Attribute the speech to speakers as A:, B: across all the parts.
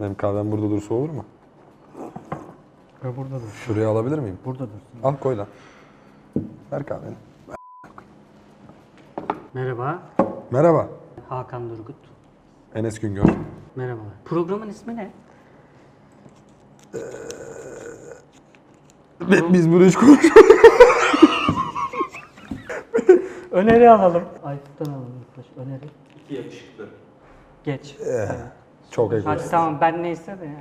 A: Benim kahvem burada dursa olur mu?
B: Ve burada dur.
A: Şuraya alabilir miyim?
B: Burada dursun.
A: Al koy lan. Ver kahveni.
B: Merhaba.
A: Merhaba.
B: Hakan Durgut.
A: Enes Güngör.
B: Merhaba. Programın ismi ne?
A: Biz bunu hiç konuşmadık.
B: Öneri alalım. Aykut'tan alalım. ilk baş. Öneri.
C: İki yakışıklı.
B: Geç.
A: Çok
B: Hadi
A: egoist.
B: tamam ben neyse de ya.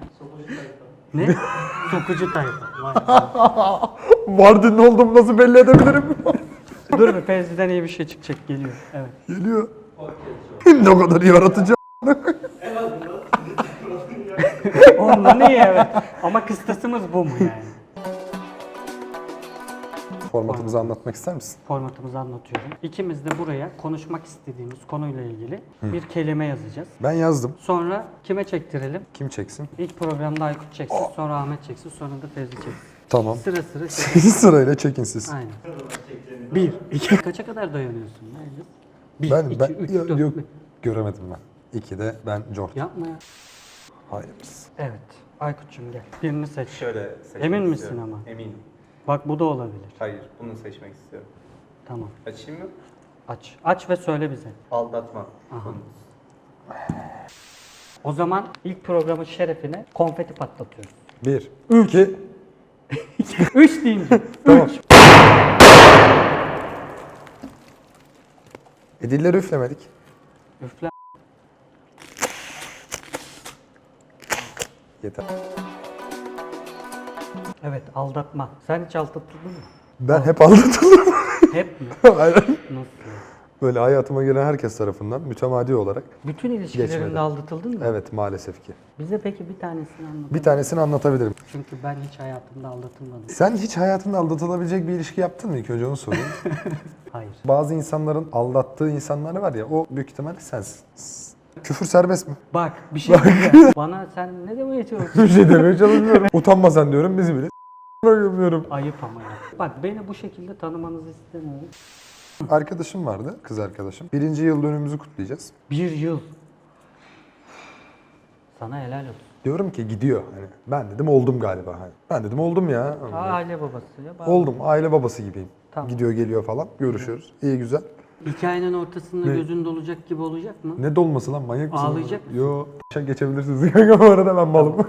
B: Ne? Sokucu tayfa. Vay.
A: Mardin'in olduğumu nasıl belli edebilirim?
B: Dur bir Fevzi'den iyi bir şey çıkacak geliyor. Evet.
A: Geliyor. ne kadar yaratıcı.
B: Ondan iyi evet. Ama kıstasımız bu mu yani?
A: Formatımızı anlatmak ister misin?
B: Formatımızı anlatıyorum. İkimiz de buraya konuşmak istediğimiz konuyla ilgili bir kelime yazacağız.
A: Ben yazdım.
B: Sonra kime çektirelim?
A: Kim çeksin?
B: İlk programda Aykut çeksin, sonra Ahmet çeksin, sonra da Fevzi çeksin.
A: Tamam.
B: Sıra sıra çeksin.
A: Sırayla çekin siz.
B: Aynen. Bir, iki. Kaça kadar dayanıyorsun? Nerede? Bir,
A: Ben,
B: iki,
A: ben
B: üç,
A: yok,
B: dört.
A: yok,
B: beş.
A: göremedim ben. İki de ben Jort.
B: Yapma ya.
A: Hayırlısı.
B: Evet. Aykut'cum gel. Birini seç.
C: Şöyle seçmek
B: Emin misin
C: istiyorum.
B: ama?
C: Eminim.
B: Bak bu da olabilir.
C: Hayır, bunu seçmek istiyorum.
B: Tamam.
C: Açayım mı?
B: Aç. Aç ve söyle bize.
C: Aldatma.
B: Aha. O zaman ilk programın şerefine konfeti patlatıyoruz.
A: Bir, iki,
B: Üç deyince.
A: tamam. E dilleri üflemedik.
B: Üfle.
A: Yeter.
B: Evet aldatma. Sen hiç aldatıldın mı?
A: Ben hep aldatıldım.
B: Hep mi?
A: Aynen.
B: Nasıl?
A: Böyle hayatıma giren herkes tarafından mütemadi olarak.
B: Bütün ilişkilerinde
A: Geçmedi.
B: aldatıldın mı?
A: Evet maalesef ki.
B: Bize peki bir tanesini anlat.
A: Bir tanesini anlatabilirim.
B: Çünkü ben hiç hayatımda aldatılmadım.
A: Sen hiç hayatında aldatılabilecek bir ilişki yaptın mı? İlk önce onu sorayım.
B: Hayır.
A: Bazı insanların aldattığı insanlar var ya o büyük ihtimalle sensin. Küfür serbest mi?
B: Bak bir şey diyeceğim. Bana sen ne demeye çalışıyorsun?
A: Bir şey demeye çalışmıyorum. Utanma sen diyorum bizi bile s**miyorum.
B: Ayıp ama ya. Bak beni bu şekilde tanımanızı istemiyorum.
A: Arkadaşım vardı, kız arkadaşım. Birinci yıl dönümümüzü kutlayacağız.
B: Bir yıl. Sana helal olsun.
A: Diyorum ki gidiyor. Hani ben dedim oldum galiba. Hani. Ben dedim oldum ya.
B: Aile babası ya.
A: Oldum. Aile babası gibiyim.
B: Tamam.
A: Gidiyor geliyor falan. Görüşüyoruz. İyi güzel.
B: Hikayenin ortasında
A: Ne?
B: gözün dolacak gibi olacak mı?
A: Ne dolması lan manyak mısın?
B: Ağlayacak mısın?
A: Yo. Şa geçebilirsiniz kanka bu arada ben malım.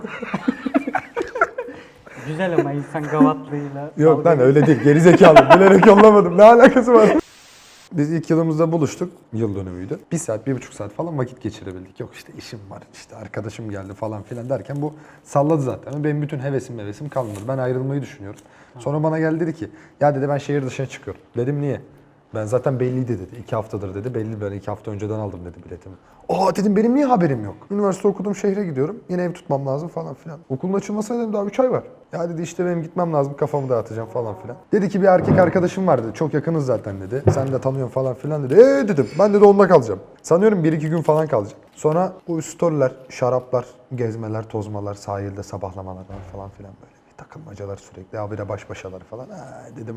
B: Güzel ama insan gavatlığıyla.
A: Yok lan öyle değil. Geri zekalı. Bilerek yollamadım. Ne alakası var? Biz ilk yılımızda buluştuk. Yıl dönümüydü. Bir saat, bir buçuk saat falan vakit geçirebildik. Yok işte işim var, işte arkadaşım geldi falan filan derken bu salladı zaten. Benim bütün hevesim hevesim kalmadı. Ben ayrılmayı düşünüyorum. Sonra bana geldi dedi ki, ya dedi ben şehir dışına çıkıyorum. Dedim niye? Ben zaten belliydi dedi. İki haftadır dedi. Belli ben iki hafta önceden aldım dedi biletimi. Aa dedim benim niye haberim yok? Üniversite okudum şehre gidiyorum. Yine ev tutmam lazım falan filan. Okulun açılmasına dedim daha 3 ay var. Ya dedi işte benim gitmem lazım kafamı dağıtacağım falan filan. Dedi ki bir erkek arkadaşım var dedi. Çok yakınız zaten dedi. Sen de tanıyorsun falan filan dedi. Eee dedim ben de onunla kalacağım. Sanıyorum 1-2 gün falan kalacağım. Sonra bu storyler, şaraplar, gezmeler, tozmalar, sahilde sabahlamalar falan filan böyle. Bir takılmacalar sürekli. Abire baş başaları falan. Ha, dedim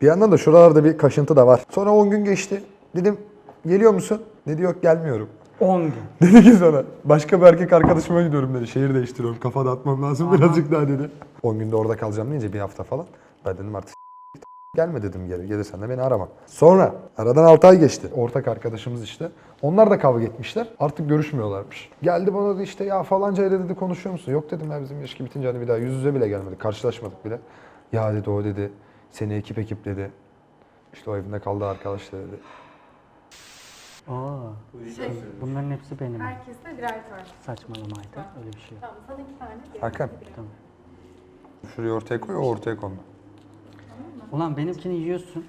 A: bir yandan da şuralarda bir kaşıntı da var. Sonra 10 gün geçti. Dedim geliyor musun? Dedi yok gelmiyorum.
B: 10 gün.
A: Dedi ki sonra başka bir erkek arkadaşıma gidiyorum dedi. Şehir değiştiriyorum. Kafa dağıtmam lazım birazcık daha dedi. 10 günde orada kalacağım deyince bir hafta falan. Ben dedim artık gelme dedim geri. Gelirsen de beni arama. Sonra aradan 6 ay geçti. Ortak arkadaşımız işte. Onlar da kavga etmişler. Artık görüşmüyorlarmış. Geldi bana dedi işte ya falanca ile dedi konuşuyor musun? Yok dedim ya bizim ilişki bitince hani bir daha yüz yüze bile gelmedik. Karşılaşmadık bile. Ya dedi o dedi. Seni ekip ekip dedi. İşte o evinde kaldı arkadaş da dedi.
B: Aa,
D: Şey,
B: bunların hepsi benim.
D: herkeste birer tane.
B: Saçmalamaydı. Öyle bir şey yok.
D: Tamam, sana iki tane. diğerine
A: Hakan.
D: birer.
B: Tamam.
A: Şurayı ortaya koy, o ortaya kondu.
B: Ulan benimkini yiyorsun.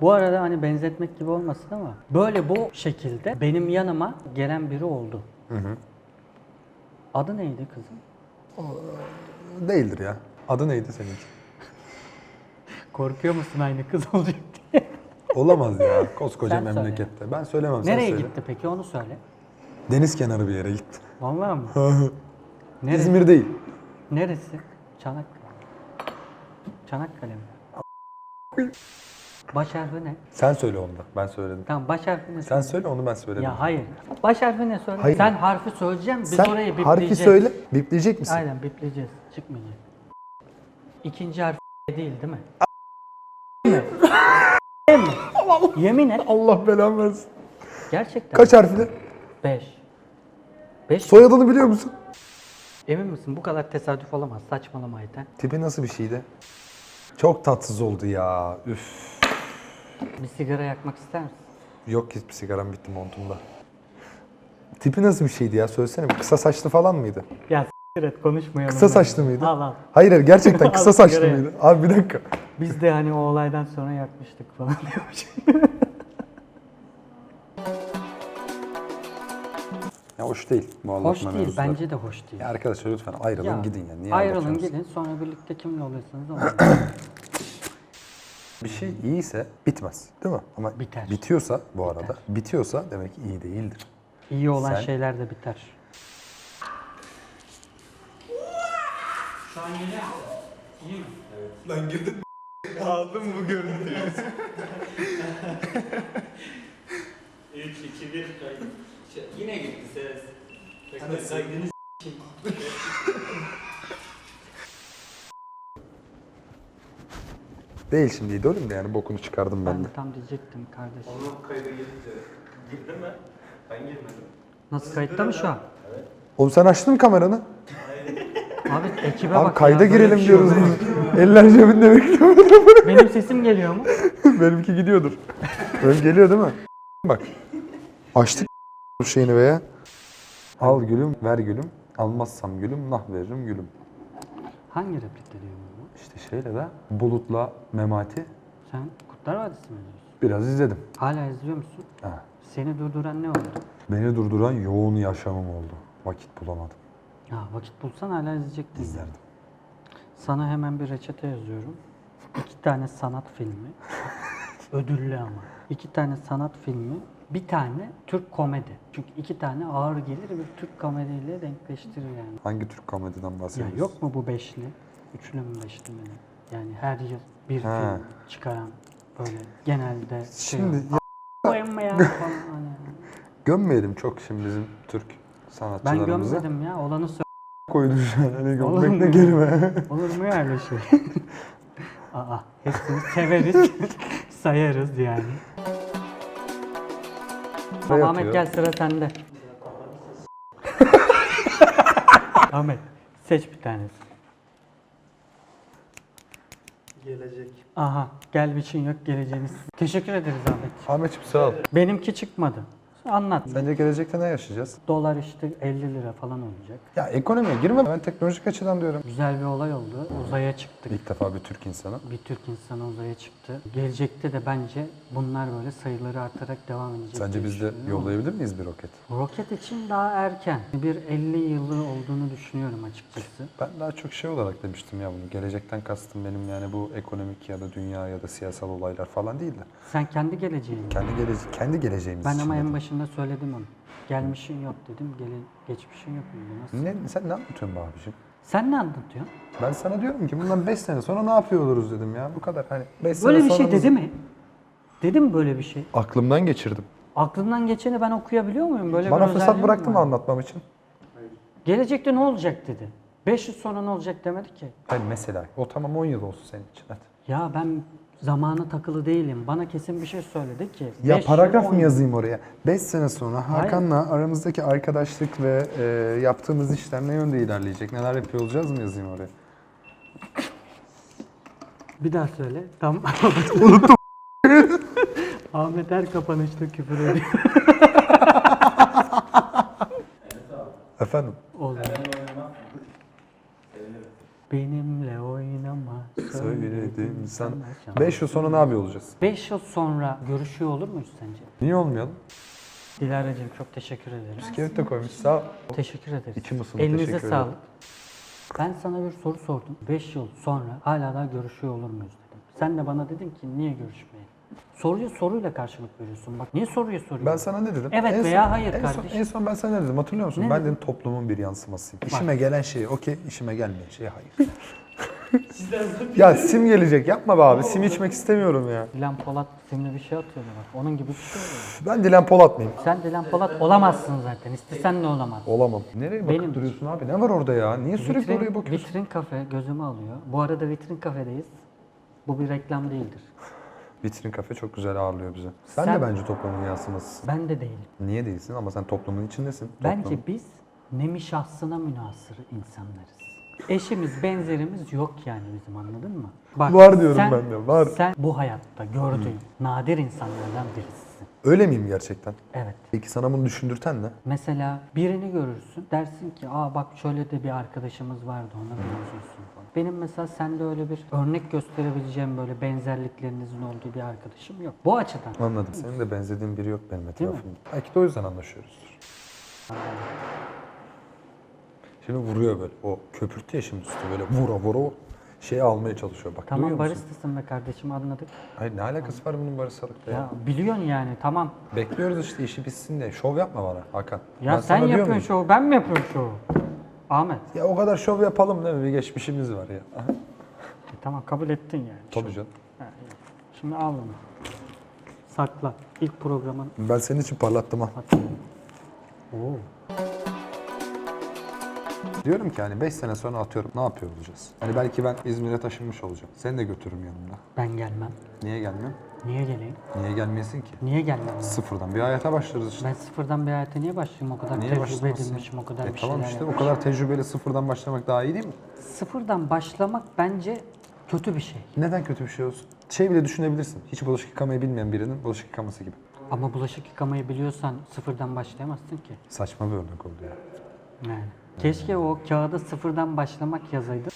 B: Bu arada hani benzetmek gibi olmasın ama böyle bu şekilde benim yanıma gelen biri oldu. Adı neydi kızım?
A: Değildir ya. Adı neydi seninki?
B: Korkuyor musun aynı kız olacak diye?
A: Olamaz ya. Koskoca
B: Sen söyle.
A: memlekette. Ben söylemem sen
B: Nereye
A: söyle.
B: gitti peki onu söyle.
A: Deniz kenarı bir yere gitti.
B: Vallahi? Neresi?
A: İzmir değil.
B: Neresi? Çanakkale. Çanakkale mi? Baş harfi ne?
A: Sen söyle onu da. Ben söyledim.
B: Tamam baş harfi ne?
A: Sen söyle onu ben söyledim.
B: Ya hayır. Baş harfi ne söyle?
A: Hayır.
B: Sen harfi söyleyeceğim biz
A: Sen
B: orayı bipleyeceğiz.
A: harfi söyle. Bipleyecek misin?
B: Aynen bipleyeceğiz. Çıkmayacak. İkinci harf değil değil mi? mi? Mi? Yemin et.
A: Allah belanı versin.
B: Gerçekten.
A: Kaç harfli?
B: 5. 5.
A: Soyadını biliyor musun?
B: Emin misin? Bu kadar tesadüf olamaz. Saçmalama Ayten.
A: Tipi nasıl bir şeydi? Çok tatsız oldu ya. Üf.
B: Bir sigara yakmak ister misin?
A: Yok hiçbir sigaram bitti montumda. Tipi nasıl bir şeydi ya? Söylesene. Kısa saçlı falan mıydı?
B: Ya et konuşmayalım.
A: Kısa saçlı mıydı?
B: Al al.
A: Hayır hayır gerçekten kısa
B: Al
A: saçlı mıydı? Abi bir dakika.
B: Biz de hani o olaydan sonra yakmıştık falan diyormuş.
A: Ya hoş değil bu
B: hoş değil.
A: mevzuları.
B: Bence de hoş değil.
A: Ya arkadaşlar lütfen ayrılın
B: Ya,
A: gidin ya. Niye
B: ayrılın gidin sonra birlikte kimle oluyorsanız olun.
A: Bir şey iyiyse bitmez değil mi? Ama
B: Biter.
A: bitiyorsa bu arada bitiyorsa demek ki iyi değildir.
B: İyi olan
A: Sen-
B: şeyler de biter.
C: Yine gitti ses.
A: Değil şimdi idolüm de yani bokunu çıkardım ben
B: Ben
A: de.
B: de tam diyecektim kardeşim.
C: Onu kayda girince girdi mi? Ben girmedim.
B: Nasıl kayıtta mı şu an?
A: Oğlum sen açtın mı kameranı?
B: Abi ekibe
A: Abi
B: bak
A: kayda
B: ya,
A: girelim
B: şey
A: diyoruz. Eller cebinde bekliyor.
B: Benim sesim geliyor mu?
A: Benimki gidiyordur. Benim geliyor değil mi? Bak. Açtık bu şeyini be ya. Al gülüm, ver gülüm. Almazsam gülüm, nah veririm gülüm.
B: Hangi replikte diyor bunu?
A: İşte şeyle de Bulut'la Memati
B: Sen Kurtlar Vadisi mi izliyorsun?
A: biraz izledim.
B: Hala izliyor musun?
A: Ha.
B: Seni durduran ne oldu?
A: Beni durduran yoğun yaşamım oldu. Vakit bulamadım.
B: Ya vakit bulsan hala izleyecektin.
A: İzlerdim.
B: Sana hemen bir reçete yazıyorum. İki tane sanat filmi. Ödüllü ama. İki tane sanat filmi. Bir tane Türk komedi. Çünkü iki tane ağır gelir bir Türk komediyle denkleştirir yani.
A: Hangi Türk komediden
B: Ya
A: bahsediyorsun?
B: yok mu bu beşli? Üçlü mü beşli mi? ne? Yani her yıl bir
A: Ha.
B: film çıkaran böyle genelde şey
A: Şimdi ya,
B: koyamayan falan hani.
A: gömmeyelim çok şimdi bizim Türk
B: Ben
A: sanatçılarımızı.
B: gömmedim ya olanı söyle.
A: Koydu şu an. Hani
B: mu?
A: kelime.
B: Olur mu ya öyle şey? Aa, hepsini severiz, sayarız yani. Tamam,
A: yapıyor.
B: Ahmet gel sıra sende. Ahmet seç bir tanesi.
C: Gelecek.
B: Aha gel biçin yok geleceğiniz. Teşekkür ederiz Ahmet.
A: Ahmetciğim sağ ol.
B: Benimki çıkmadı. Anlat.
A: Sence gelecekte ne yaşayacağız?
B: Dolar işte 50 lira falan olacak.
A: Ya ekonomiye girme. Ben teknolojik açıdan diyorum.
B: Güzel bir olay oldu. Uzaya çıktık.
A: İlk defa bir Türk insanı.
B: Bir Türk insanı uzaya çıktı. Gelecekte de bence bunlar böyle sayıları artarak devam edecek.
A: Sence
B: diye
A: biz de
B: düşünüyorum.
A: yollayabilir miyiz bir roket?
B: Roket için daha erken. Bir 50 yılı olduğunu düşünüyorum açıkçası.
A: Ben daha çok şey olarak demiştim ya bunu. Gelecekten kastım benim yani bu ekonomik ya da dünya ya da siyasal olaylar falan değil de.
B: Sen kendi geleceğin.
A: Kendi, gelece kendi geleceğimiz
B: Ben
A: için
B: ama en
A: dedim.
B: başında söyledim onu. Gelmişin yok dedim, gele, geçmişin yok mu? Nasıl?
A: Ne, sen ne anlatıyorsun be abiciğim?
B: Sen ne anlatıyorsun?
A: Ben sana diyorum ki bundan 5 sene sonra ne yapıyor oluruz dedim ya. Bu kadar hani 5 sene
B: Böyle bir
A: sonra
B: şey
A: biz-
B: dedi mi? Dedi mi böyle bir şey?
A: Aklımdan geçirdim.
B: Aklından geçeni ben okuyabiliyor muyum? Böyle
A: Bana
B: bir
A: fırsat
B: özelliğim
A: bıraktın mı
B: var.
A: anlatmam için?
B: Gelecekte ne olacak dedi. 5 yıl sonra ne olacak demedi ki.
A: Hayır mesela. O tamam 10 yıl olsun senin için hadi.
B: Ya ben zamana takılı değilim. Bana kesin bir şey söyledi ki.
A: Ya
B: beş
A: paragraf mı yazayım oraya? 5 sene sonra Hakan'la aramızdaki arkadaşlık ve e, yaptığımız işler ne yönde ilerleyecek? Neler yapıyor olacağız mı yazayım oraya?
B: Bir daha söyle. Tam Unuttum. Ahmet her kapanışta küfür ediyor.
A: Efendim?
B: Olur. Benimle oynama.
A: Söyledim sana.
B: sana.
A: 5 yıl sonra ne yapıyor olacağız?
B: 5 yıl sonra görüşüyor olur muyuz sence?
A: Niye olmayalım?
B: Dilara'cığım çok teşekkür ederim.
A: Bisküvit de koymuş sağ ol.
B: Teşekkür ederiz.
A: İçim ısındı,
B: Elinize
A: teşekkür
B: sağlık.
A: ederim.
B: Ben sana bir soru sordum. 5 yıl sonra hala daha görüşüyor olur muyuz dedim. Sen de bana dedin ki niye görüşmeyelim? Soruyu soruyla karşılık veriyorsun. Bak niye soruyu soruyorsun?
A: Ben sana ne dedim?
B: Evet
A: En
B: veya
A: son-
B: hayır
A: en son,
B: kardeşim.
A: en son ben sana ne dedim hatırlıyor musun?
B: Ne
A: ben
B: dedin?
A: dedim toplumun bir yansımasıyım. İşime gelen şey okey, işime gelmeyen şey hayır. Ya sim gelecek yapma be abi. Sim içmek istemiyorum ya.
B: Dilan Polat simli bir şey atıyordu bak. Onun gibi bir şey oluyor.
A: Ben Dilan Polat mıyım?
B: Sen Dilan Polat olamazsın zaten. İstesen de olamazsın.
A: Olamam. Nereye bakıp
B: Benim-
A: duruyorsun abi? Ne var orada ya? Niye sürekli oraya
B: Vitrin,
A: bakıyorsun?
B: vitrin kafe gözümü alıyor. Bu arada vitrin kafedeyiz. Bu bir reklam değildir.
A: Vitrin kafe çok güzel ağırlıyor bizi. Sen,
B: Sen-
A: de bence toplumun yansımasısın.
B: Ben de değilim.
A: Niye değilsin ama sen toplumun içindesin.
B: Bence
A: Toplum-
B: biz nemi şahsına münasır insanlarız. Eşimiz, benzerimiz yok yani bizim anladın mı? Bak,
A: Var diyorum ben de, var.
B: Sen bu hayatta gördüğün nadir insanlardan birisisin.
A: Öyle miyim gerçekten?
B: Evet.
A: Peki sana bunu düşündürten ne?
B: Mesela birini görürsün dersin ki aa bak şöyle de bir arkadaşımız vardı ona benziyorsun falan. Benim mesela sende öyle bir örnek gösterebileceğim böyle benzerliklerinizin olduğu bir arkadaşım yok. Bu açıdan.
A: Anladım. Senin de benzediğin biri yok benim
B: mi?
A: etrafımda. Belki de o yüzden anlaşıyoruzdur. Şimdi vuruyor böyle. O köpürtü ya şimdi üstü böyle vura vura şeyi almaya çalışıyor. Bak
B: Tamam
A: duyuyor musun?
B: baristasın be kardeşim anladık.
A: Hayır ne alakası var bunun baristalıkla ya?
B: Ya biliyorsun yani tamam.
A: Bekliyoruz işte işi bitsin de. Şov yapma bana Hakan.
B: Ya
A: Ben
B: sen
A: sana diyor
B: yapıyorsun
A: muyum?
B: şovu ben mi yapıyorum şovu? Ahmet.
A: Ya o kadar şov yapalım değil mi? Bir geçmişimiz var ya. Aha.
B: E, tamam kabul ettin yani.
A: Tabii canım.
B: Ha, iyi. Şimdi al bunu. Sakla. İlk programın
A: Ben senin için parlattım ha.
B: hatırlayın. Oo.
A: Diyorum ki hani 5 sene sonra atıyorum ne yapıyor olacağız? Hani belki ben İzmir'e taşınmış olacağım. Seni de götürürüm yanımda.
B: Ben gelmem.
A: Niye gelmiyorsun?
B: Niye geleyim?
A: Niye gelmeyesin ki?
B: Niye gelmem?
A: Sıfırdan bir hayata başlarız işte.
B: Ben sıfırdan bir hayata niye başlayayım? O kadar
A: Niye
B: tecrübe edinmişim, o kadar
A: E
B: bir
A: tamam
B: şeyler
A: işte o
B: yapmışım.
A: kadar tecrübeli sıfırdan başlamak daha iyi değil mi?
B: Sıfırdan başlamak bence kötü bir şey.
A: Neden kötü bir şey olsun? Şey bile düşünebilirsin. Hiç bulaşık yıkamayı bilmeyen birinin bulaşık yıkaması gibi.
B: Ama bulaşık yıkamayı biliyorsan sıfırdan başlayamazsın ki.
A: Saçma bir örnek oldu ya.
B: Yani. Keşke o kağıda sıfırdan başlamak yazaydı.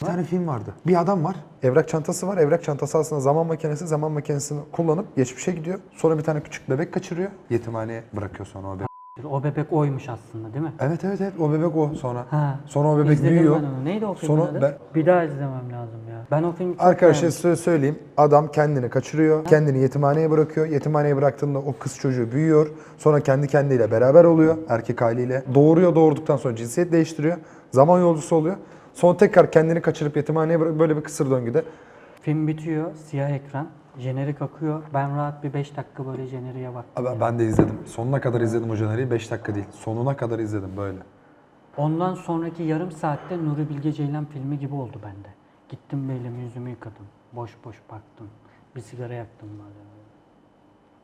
A: Bir tane film vardı. Bir adam var. Evrak çantası var. Evrak çantası aslında zaman makinesi. Zaman makinesini kullanıp geçmişe gidiyor. Sonra bir tane küçük bebek kaçırıyor. Yetimhaneye bırakıyor sonra o bebek.
B: O bebek oymuş aslında değil mi?
A: Evet evet evet o bebek o sonra.
B: Ha.
A: Sonra o bebek
B: İzledim
A: büyüyor.
B: ben onu. Neydi o filmin
A: Sonra
B: adı?
A: ben-
B: Bir daha izlemem lazım ya. Ben o filmi
A: Arkadaşlar size söyleyeyim. Adam kendini kaçırıyor. Kendini yetimhaneye bırakıyor. Yetimhaneye bıraktığında o kız çocuğu büyüyor. Sonra kendi kendiyle beraber oluyor. Erkek haliyle. Doğuruyor. Doğurduktan sonra cinsiyet değiştiriyor. Zaman yolcusu oluyor. Sonra tekrar kendini kaçırıp yetimhaneye bırak böyle bir kısır döngüde.
B: Film bitiyor, siyah ekran, jenerik akıyor. Ben rahat bir 5 dakika böyle jeneriğe baktım.
A: Ben, ben de izledim. Sonuna kadar izledim o jeneriği. 5 dakika değil. Sonuna kadar izledim böyle.
B: Ondan sonraki yarım saatte Nuri Bilge Ceylan filmi gibi oldu bende. Gittim böyle yüzümü yıkadım. Boş boş baktım. Bir sigara yaktım böyle.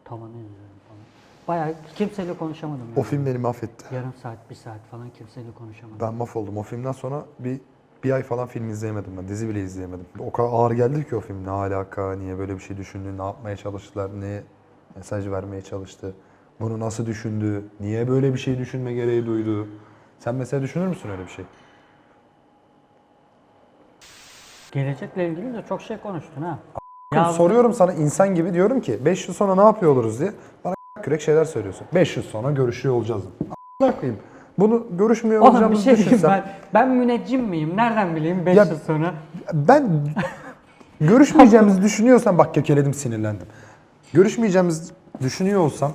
B: Tavanı izliyorum falan. Bayağı kimseyle konuşamadım.
A: O
B: yani.
A: film beni mahvetti.
B: Yarım saat, bir saat falan kimseyle konuşamadım.
A: Ben mahvoldum. O filmden sonra bir bir ay falan film izleyemedim ben. Dizi bile izleyemedim. O kadar ağır geldi ki o film. Ne alaka, niye böyle bir şey düşündü, ne yapmaya çalıştılar, ne mesaj vermeye çalıştı. Bunu nasıl düşündü, niye böyle bir şey düşünme gereği duydu. Sen mesela düşünür müsün öyle bir şey?
B: Gelecekle ilgili de çok şey konuştun ha.
A: Ya, soruyorum sana insan gibi diyorum ki 5 yıl sonra ne yapıyor oluruz diye. Bana kürek şeyler söylüyorsun. 5 yıl sonra görüşüyor olacağız. A**ına koyayım. Bunu görüşmüyor
B: Oğlum
A: olacağımızı
B: şey
A: düşünsem.
B: ben, ben müneccim miyim? Nereden bileyim 5
A: Ya-
B: yıl sonra?
A: Ben görüşmeyeceğimizi düşünüyorsam bak kekeledim sinirlendim. Görüşmeyeceğimizi düşünüyor olsam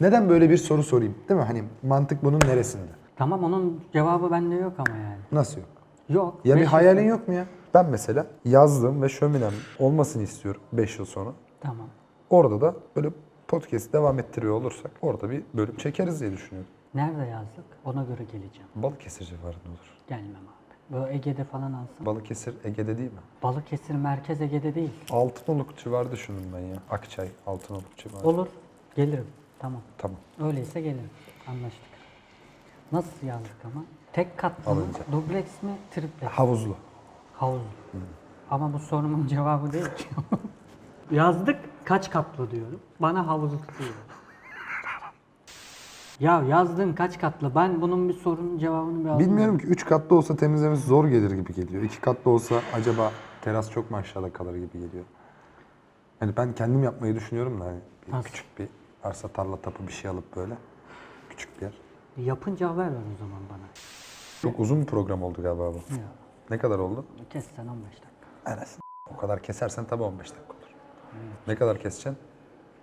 A: neden böyle bir soru sorayım? Değil mi? Hani mantık bunun neresinde?
B: Tamam onun cevabı bende yok ama yani.
A: Nasıl yok?
B: Yok.
A: Ya bir
B: yıl
A: hayalin
B: sonra-
A: yok mu ya? Ben mesela yazdığım ve şöminem olmasını istiyorum 5 yıl sonra.
B: Tamam.
A: Orada da böyle podcast devam ettiriyor olursak orada bir bölüm çekeriz diye düşünüyorum.
B: Nerede yazdık? Ona göre geleceğim.
A: Balıkesir civarında olur.
B: Gelmem abi. Böyle Ege'de falan alsın.
A: Balıkesir Ege'de değil mi?
B: Balıkesir merkez Ege'de değil.
A: Altınoluk civarı düşündüm ben ya. Akçay, Altınoluk civarı.
B: Olur. Gelirim. Tamam.
A: Tamam.
B: Öyleyse gelirim. Anlaştık. Nasıl yazdık ama? Tek katlı mı?
A: Alınca.
B: Dubleks mi? Triplex?
A: Havuzlu.
B: Havuzlu. Ama bu sorumun cevabı değil ki. Yazdık kaç katlı diyorum. Bana havuzlu diyor. Ya yazdığın kaç katlı? Ben bunun bir sorunun cevabını bir aldım.
A: Bilmiyorum ki 3 katlı olsa temizlemesi zor gelir gibi geliyor. 2 katlı olsa acaba teras çok mu aşağıda kalır gibi geliyor. Yani ben kendim yapmayı düşünüyorum da hani bir
B: Nasıl?
A: küçük bir arsa tarla tapu bir şey alıp böyle küçük bir yer.
B: Yapınca haber ver o zaman bana.
A: Çok uzun bir program oldu galiba bu.
B: Ya
A: Ne kadar oldu?
B: kes sen 15 dakika.
A: Enes. O kadar kesersen tabii 15 dakika olur. Ne kadar keseceksin?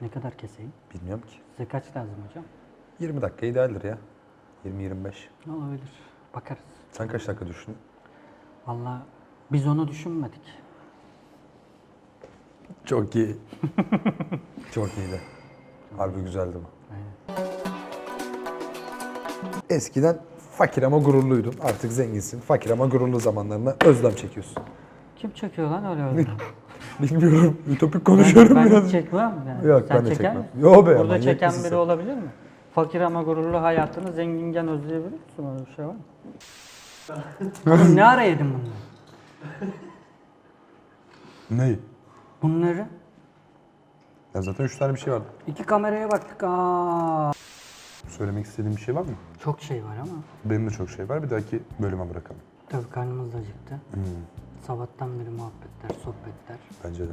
B: Ne kadar keseyim?
A: Bilmiyorum ki.
B: Size kaç lazım hocam?
A: 20 dakika idealdir ya. 20-25.
B: Ne olabilir? Bakarız.
A: Sen kaç dakika düştün?
B: Valla Biz onu düşünmedik.
A: Çok iyi. Çok iyiydi. Harbi güzeldi bu. Eskiden fakir ama gururluydun. Artık zenginsin. Fakir ama gururlu zamanlarına özlem çekiyorsun.
B: Kim çekiyor lan öyle öyle?
A: Bilmiyorum. Ütopik konuşuyorum
B: ben, ben
A: biraz.
B: hiç çekmem. Yani.
A: Yok,
B: Sen
A: ben de
B: çeker
A: çekmem.
B: misin?
A: Yo be,
B: Burada çeken biri olabilir mi? Fakir ama gururlu hayatını zenginken özleyebilir misin? Öyle bir şey var mı? Oğlum ne ara yedin bunları?
A: Ne?
B: Bunları
A: Ya zaten üç tane bir şey vardı.
B: iki kameraya baktık. Aa,
A: Söylemek istediğim bir şey var mı?
B: çok şey var ama.
A: Benim de çok şey var. Bir dahaki bölüme bırakalım.
B: Tabii karnımız da acıktı. Sabahtan beri muhabbetler, sohbetler.
A: Bence de.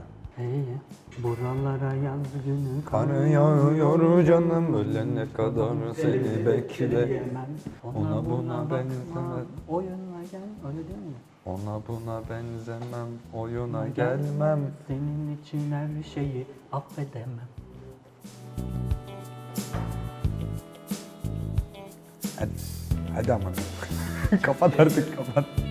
B: Buralara yaz günü
A: Kanı yağıyor canım ölene kadar seni bekleyemem.
B: Ona buna
A: ben
B: bakma,
A: istemem.
B: oyuna gel. Öyle değil mi?
A: Ona buna benzemem, oyuna gelmem.
B: Senin için her şeyi affedemem.
A: Hadi, hadi ama. kapat artık kapat.